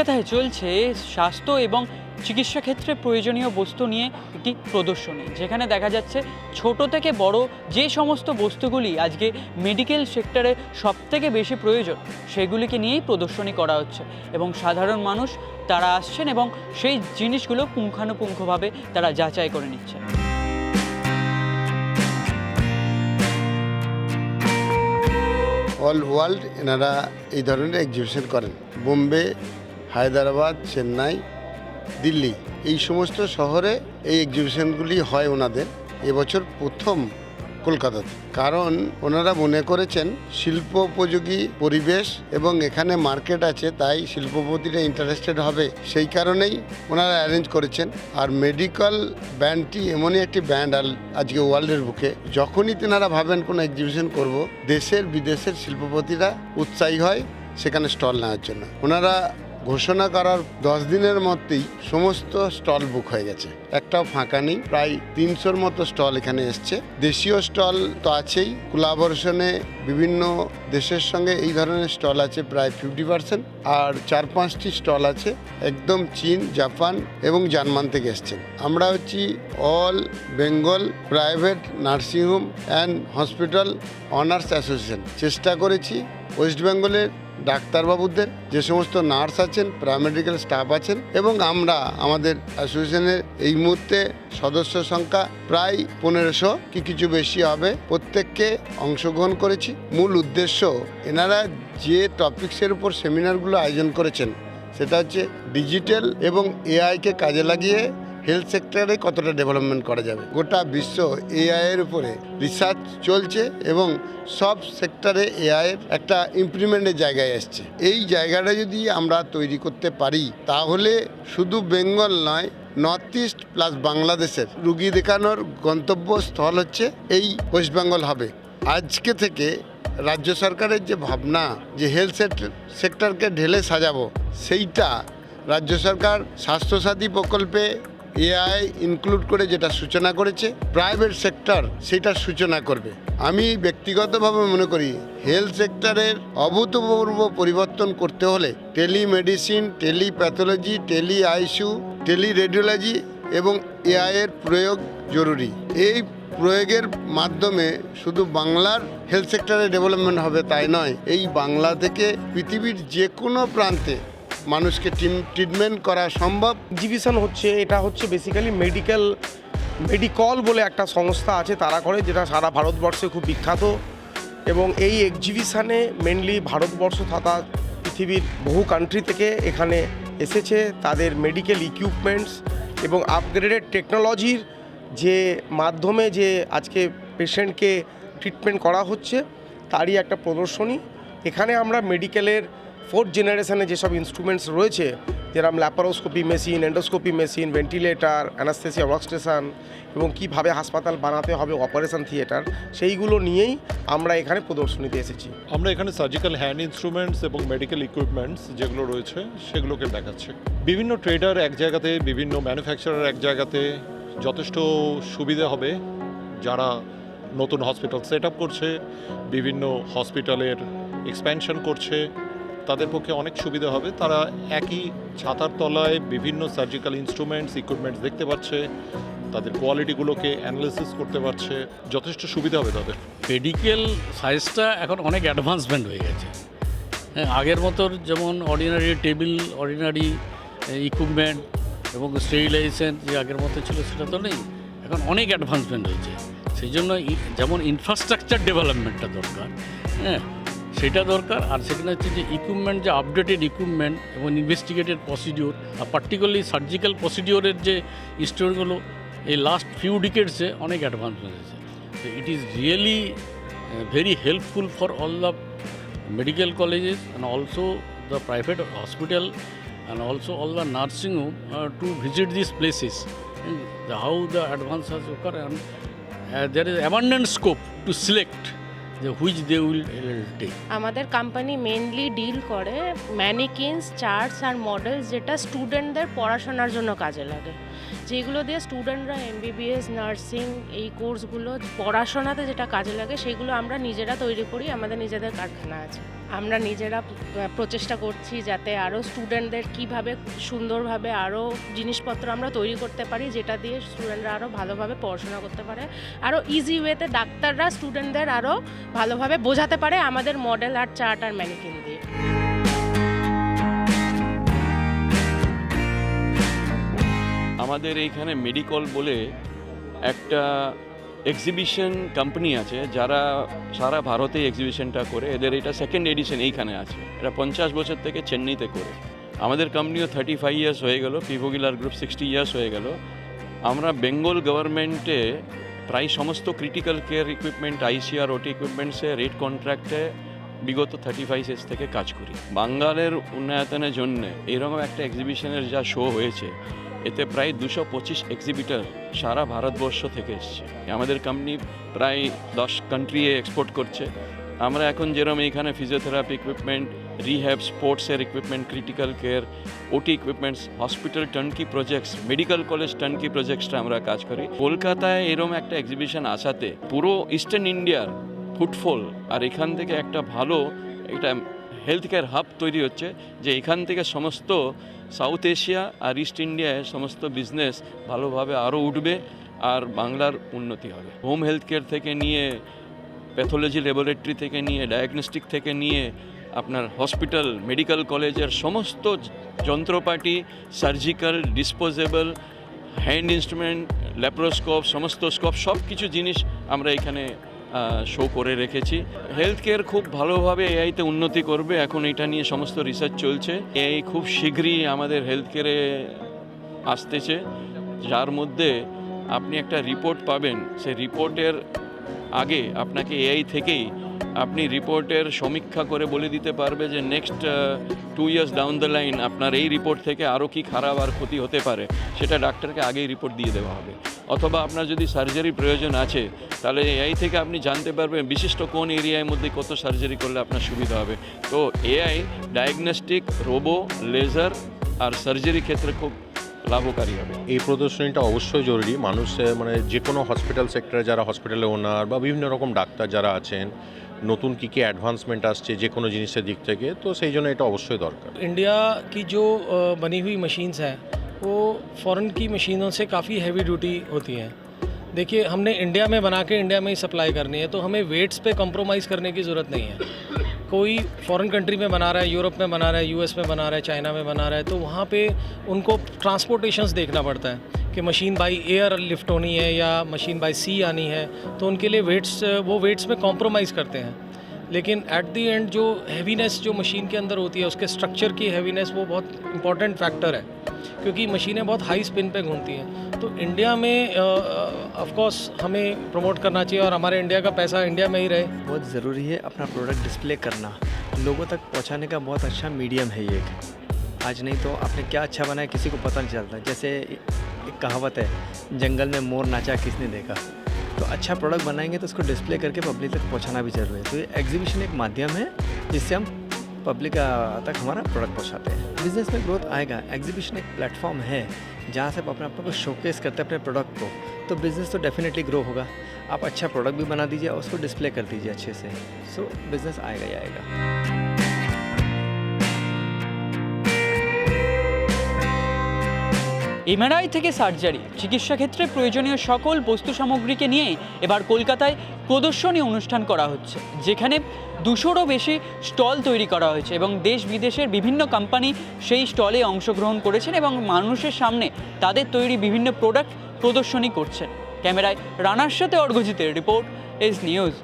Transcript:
কলকাতায় চলছে স্বাস্থ্য এবং চিকিৎসা ক্ষেত্রে প্রয়োজনীয় বস্তু নিয়ে একটি প্রদর্শনী, যেখানে দেখা যাচ্ছে ছোট থেকে বড় যে সমস্ত বস্তুগুলি আজকে মেডিকেল সেক্টরে সবথেকে বেশি প্রয়োজন, সেগুলিকে নিয়েই প্রদর্শনী করা হচ্ছে এবং সাধারণ মানুষ তারা আসছেন এবং সেই জিনিসগুলো পুঙ্খানুপুঙ্খভাবে তারা যাচাই করে নিচ্ছেন। অল ওয়ার্ল্ড এনারা এই ধরনের এক্সিবিশন করেন। বোম্বে হায়দ্রাবাদ, চেন্নাই, দিল্লি। এই সমস্ত শহরে এই এক্সিবিশনগুলি হয় ওনাদের। এবছর প্রথম কলকাতাতে। কারণ ওনারা মনে করেছেন শিল্পোপযোগী পরিবেশ এবং এখানে মার্কেট আছে, তাই শিল্পপতিরা ইন্টারেস্টেড হবে। সেই কারণেই ওনারা অ্যারেঞ্জ করেছেন। আর মেডিকেল ব্যান্ডটি এমনই একটি ব্যান্ড আজকে ওয়ার্ল্ডের বুকে। যখনই তেনারা ভাবেন কোনো এক্সিবিশন করব, দেশের বিদেশের শিল্পপতিরা উৎসাহী হয় সেখানে স্টল নেওয়ার জন্য। ওনারা ঘোষণা করার দশ দিনের মধ্যেই সমস্ত স্টল বুক হয়ে গেছে। একটাও ফাঁকা নেই, প্রায় তিনশোর মতো স্টল এখানে এসছে। দেশীয় স্টল তো আছেই কোলাবরেশনে বিভিন্ন দেশের সঙ্গে এই ধরনের স্টল আছে প্রায় ফিফটি পার্সেন্ট, আর চার পাঁচটি স্টল আছে একদম চীন, জাপান এবং জার্মান থেকে এসছেন আমরা হচ্ছি all Bengal private nursing home and hospital owners association. চেষ্টা করেছি ওয়েস্ট বেঙ্গলের ডাক্তারবাবুদের, যে সমস্ত নার্স আছেন প্যারামেডিক্যাল স্টাফ আছেন এবং আমরা আমাদের অ্যাসোসিয়েশনের এই মুহূর্তে সদস্য সংখ্যা প্রায় পনেরোশো, কি কিছু বেশি হবে, প্রত্যেককে অংশগ্রহণ করেছি। মূল উদ্দেশ্য, এনারা যে টপিক্সের উপর সেমিনারগুলো আয়োজন করেছেন, সেটা হচ্ছে ডিজিটাল এবং এআইকে কাজে লাগিয়ে হেলথ সেক্টরে কতটা ডেভেলপমেন্ট করা যাবে? গোটা বিশ্ব এআই এর উপরে রিসার্চ চলছে এবং সব সেক্টরে এআই এর একটা ইমপ্লিমেন্টের জায়গায় এসছে। এই জায়গাটা যদি আমরা তৈরি করতে পারি, তাহলে শুধু বেঙ্গল নয় নর্থ ইস্ট প্লাস বাংলাদেশের রুগী দেখানোর গন্তব্যস্থল হচ্ছে এই ওয়েস্ট বেঙ্গল হবে আজকে থেকে রাজ্য সরকারের যে ভাবনা, যে হেলথ সেক্টরকে ঢেলে সাজাবো, সেইটা রাজ্য সরকার স্বাস্থ্যসাথী প্রকল্পে এআই ইনক্লুড করে যেটা সূচনা করেছে প্রাইভেট সেক্টর সেটার সূচনা করবে। আমি ব্যক্তিগতভাবে মনে করি হেলথ সেক্টরের অভূতপূর্ব পরিবর্তন করতে হলে telemedicine telepathology tele ICU tele radiology এবং এআই এর প্রয়োগ জরুরি। এই প্রয়োগের মাধ্যমে শুধু বাংলার হেলথ সেক্টরে ডেভেলপমেন্ট হবে তাই নয়, এই বাংলা থেকে পৃথিবীর যে কোনো প্রান্তে মানুষকে ট্রিটমেন্ট করা সম্ভব? এক্সিবিশন হচ্ছে, এটা হচ্ছে বেসিক্যালি মেডিকেল মেডিকল বলে একটা সংস্থা আছে তারা করে, যেটা সারা ভারতবর্ষে খুব বিখ্যাত। এবং এই এক্সিবিশানে মেনলি ভারতবর্ষ তথা পৃথিবীর বহু কান্ট্রি থেকে এখানে এসেছে তাদের মেডিকেল ইকুইপমেন্টস এবং আপগ্রেডেড টেকনোলজির যে মাধ্যমে যে আজকে পেশেন্টকে ট্রিটমেন্ট করা হচ্ছে, তারই একটা প্রদর্শনী। এখানে আমরা মেডিকেলের ফোর্থ জেনারেশনে যেসব ইনস্ট্রুমেন্টস রয়েছে, যেরকম laparoscopy machine endoscopy machine ventilator anaesthesia workstation এবং কীভাবে হাসপাতাল বানাতে হবে অপারেশন থিয়েটার সেইগুলো নিয়েই আমরা এখানে প্রদর্শনীতে এসেছি। আমরা এখানে সার্জিক্যাল হ্যান্ড ইনস্ট্রুমেন্টস এবং মেডিকেল ইকুইপমেন্টস যেগুলো রয়েছে, সেগুলোকে দেখাচ্ছে। বিভিন্ন ট্রেডার এক জায়গাতে, বিভিন্ন ম্যানুফ্যাকচারার এক জায়গাতে যথেষ্ট সুবিধা হবে। যারা নতুন হসপিটাল সেট করছে, বিভিন্ন হসপিটালের এক্সপ্যানশন করছে তাদের পক্ষে অনেক সুবিধা হবে। তারা একই ছাতার তলায় বিভিন্ন সার্জিক্যাল ইনস্ট্রুমেন্টস ইকুইপমেন্টস দেখতে পাচ্ছে তাদের কোয়ালিটিগুলোকে অ্যানালিসিস করতে পারছে, যথেষ্ট সুবিধা হবে তাদের। মেডিকেল সায়েন্সটা এখন অনেক অ্যাডভান্সমেন্ট হয়ে গেছে। হ্যাঁ আগের মতো যেমন অর্ডিনারি টেবিল অর্ডিনারি ইকুইপমেন্ট এবং স্টেরিলাইজেশন যে আগের মতো ছিল সেটা তো নেই, এখন অনেক অ্যাডভান্সমেন্ট হয়েছে। সেই জন্য যেমন ইনফ্রাস্ট্রাকচার ডেভেলপমেন্টটা দরকার হ্যাঁ সেটা দরকার আর সেখানে হচ্ছে যে ইকুইপমেন্ট যে আপডেটেড ইকুইপমেন্ট এবং ইনভেস্টিগেটেড প্রসিডিওর আর পার্টিকুলারলি সার্জিক্যাল প্রসিডিওরের যে স্টোরগুলো এই লাস্ট ফিউ ডিকেটসে অনেক অ্যাডভান্সমেন্ট হয়েছে uh, very helpful for all the medical colleges and also the private hospital and also all the nursing home uh, to visit these places and the, how the advance has occurred and uh, there is abundant scope to select the they will আমাদের company mainly deal করে mannequins charts আর models যেটা স্টুডেন্টদের পড়াশোনার জন্য কাজে লাগে। যেগুলো দিয়ে স্টুডেন্টরা এমবিবিএস নার্সিং এই কোর্সগুলো পড়াশোনাতে যেটা কাজে লাগে, সেগুলো আমরা নিজেরা তৈরি করি, আমাদের নিজেদের কারখানা আছে। আমরা নিজেরা প্রচেষ্টা করছি যাতে আরও স্টুডেন্টদের কীভাবে সুন্দরভাবে আরও জিনিসপত্র আমরা তৈরি করতে পারি, যেটা দিয়ে স্টুডেন্টরা আরও ভালোভাবে পড়াশোনা করতে পারে। আরও ইজি ওয়েতে ডাক্তাররা স্টুডেন্টদের আরও ভালোভাবে বোঝাতে পারে আমাদের মডেল আর চার্ট আর ম্যানিকিন দিয়ে। আমাদের এইখানে মেডিকল বলে একটা এক্সিবিশন কোম্পানি আছে, যারা সারা ভারতে এক্সিবিশনটা করে। এদের এটা সেকেন্ড এডিশন এইখানে আছে। এটা পঞ্চাশ বছর থেকে চেন্নাইতে করে। আমাদের কোম্পানিও থার্টি ফাইভ ইয়ার্স হয়ে গেল পিভোগিলার গ্রুপ সিক্সটি ইয়ার্স হয়ে গেল। আমরা বেঙ্গল গভর্নমেন্টে প্রায় সমস্ত critical care equipment ICR OT ইকুইপমেন্টসে rate কন্ট্রাক্টে বিগত থার্টি ফাইভ ইয়ার্স থেকে কাজ করি। বাঙ্গালের উন্নয়নের জন্য এরকম একটা এক্সিবিশনের যা শো হয়েছে এতে প্রায় দুশো পঁচিশ এক্সিবিটার সারা ভারতবর্ষ থেকে এসছে। আমাদের কোম্পানি প্রায় দশ কান্ট্রি এক্সপোর্ট করছে। আমরা এখন যেরকম এখানে ফিজিওথেরাপি ইকুইপমেন্ট রিহ্যাব স্পোর্টসের equipment critical care OT equipments hospital turnkey projects medical college turnkey প্রজেক্টসটা আমরা কাজ করি। কলকাতায় এরকম একটা এক্সিবিশন আসাতে পুরো ইস্টার্ন ইন্ডিয়ার ফুটফল আর এখান থেকে একটা ভালো একটা হেলথ কেয়ার হাব তৈরি হচ্ছে, যে এখান থেকে সমস্ত সাউথ এশিয়া আর ইস্ট ইন্ডিয়ায় সমস্ত বিজনেস ভালোভাবে আরও উঠবে আর বাংলার উন্নতি হবে। হোম হেলথ কেয়ার থেকে নিয়ে প্যাথোলজি ল্যাবরেটরি থেকে নিয়ে ডায়াগনস্টিক থেকে নিয়ে, আপনার হসপিটাল মেডিকেল কলেজের সমস্ত যন্ত্রপাতি surgical disposable hand instrument laparoscope সমস্ত স্কোপ সব কিছু জিনিস আমরা এখানে শো করে রেখেছি। হেলথ কেয়ার খুব ভালোভাবে এআইতে উন্নতি করবে। এখন এটা নিয়ে সমস্ত রিসার্চ চলছে। এআই খুব শীঘ্রই আমাদের হেলথ কেয়ারে আসতেছে। যার মধ্যে আপনি একটা রিপোর্ট পাবেন। সেই রিপোর্টের আগে আপনাকে এআই থেকেই আপনি রিপোর্টের সমীক্ষা করে বলে দিতে পারবে যে next two years down the line আপনার এই রিপোর্ট থেকে আরও কি খারাপ আর ক্ষতি হতে পারে, সেটা ডাক্তারকে আগেই রিপোর্ট দিয়ে দেওয়া হবে। অথবা আপনার যদি সার্জারি প্রয়োজন আছে, তাহলে এআই থেকে আপনি জানতে পারবেন বিশিষ্ট কোন এরিয়ার মধ্যে কত সার্জারি করলে আপনার সুবিধা হবে। তো এআই ডায়াগনস্টিক রোবো লেজার আর সার্জারি ক্ষেত্রে খুব লাভকারী হবে। এই প্রদর্শনীটা অবশ্যই জরুরি। মানুষ মানে যে কোনো হসপিটাল সেক্টরে যারা হসপিটালে ওনার বা বিভিন্ন রকম ডাক্তার যারা আছেন নতুন কী কী অ্যাডভান্সমেন্ট আসছে যে কোনো জিনিসের দিক থেকে তো সেই জন্য এটা অবশ্যই দরকার इंडिया की जो अ, बनी हुई मशीन्स हैं वो फ़ॉरेन की मशीनों से काफ़ी हैवी ड्यूटी होती हैं देखिए हमने इंडिया में बना के इंडिया में ही सप्लाई करनी है तो हमें वेट्स पे कॉम्प्रोमाइज़ करने की ज़रूरत नहीं है कोई फॉरेन कंट्री में बना रहा है यूरोप में बना रहा है यूएस में बना रहा है चाइना में बना रहा है तो वहाँ पे उनको ट्रांसपोर्टेशंस देखना पड़ता है कि मशीन बाई एयर लिफ्ट होनी है या मशीन बाई सी आनी है तो उनके लिए वेट्स वो वेट्स में कॉम्प्रोमाइज़ करते हैं। लेकिन एट दी एंड जो हैवीनेस जो मशीन के अंदर होती है, उसके स्ट्रक्चर की हैवीनेस वो बहुत इंपॉर्टेंट फैक्टर है, क्योंकि मशीनें बहुत हाई स्पिन पे घूमती हैं। तो इंडिया में ऑफ़ कोर्स हमें प्रमोट करना चाहिए और हमारे इंडिया का पैसा इंडिया में ही रहे। बहुत ज़रूरी है अपना प्रोडक्ट डिस्प्ले करना। लोगों तक पहुँचाने का बहुत अच्छा मीडियम है ये आज नहीं तो आपने क्या अच्छा बनाया, किसी को पता नहीं चलता। जैसे एक कहावत है जंगल में मोर नाचा किसने देखा? तो अच्छा प्रोडक्ट बनाएँगे तो उसको डिस्प्ले करके पब्लिक तक पहुंचाना भी ज़रूरी है। तो ये एग्जीबिशन एक माध्यम है जिससे हम पब्लिक तक हमारा प्रोडक्ट पहुंचाते हैं। बिज़नेस में ग्रोथ आएगा। एग्जीबिशन एक प्लेटफॉर्म है जहाँ से आप अपने आप को शोकेस करते हैं अपने प्रोडक्ट को। तो बिज़नेस तो डेफिनेटली ग्रो होगा। आप अच्छा प्रोडक्ट भी बना दीजिए और उसको डिस्प्ले कर दीजिए अच्छे से। सो so, बिज़नेस आएगा ही आएगा। এমআরআই থেকে সার্জারি। চিকিৎসা ক্ষেত্রে প্রয়োজনীয় সকল বস্তু সামগ্রীকে নিয়েই এবার কলকাতায় প্রদর্শনী অনুষ্ঠান করা হচ্ছে, যেখানে দুশোরও বেশি স্টল তৈরি করা হয়েছে এবং দেশ বিদেশের বিভিন্ন কোম্পানি সেই স্টলে অংশগ্রহণ করেছেন এবং মানুষের সামনে তাদের তৈরি বিভিন্ন প্রোডাক্ট প্রদর্শনী করছেন। ক্যামেরায় রানার সাথে অর্ঘজিতের রিপোর্ট, এস নিউজ।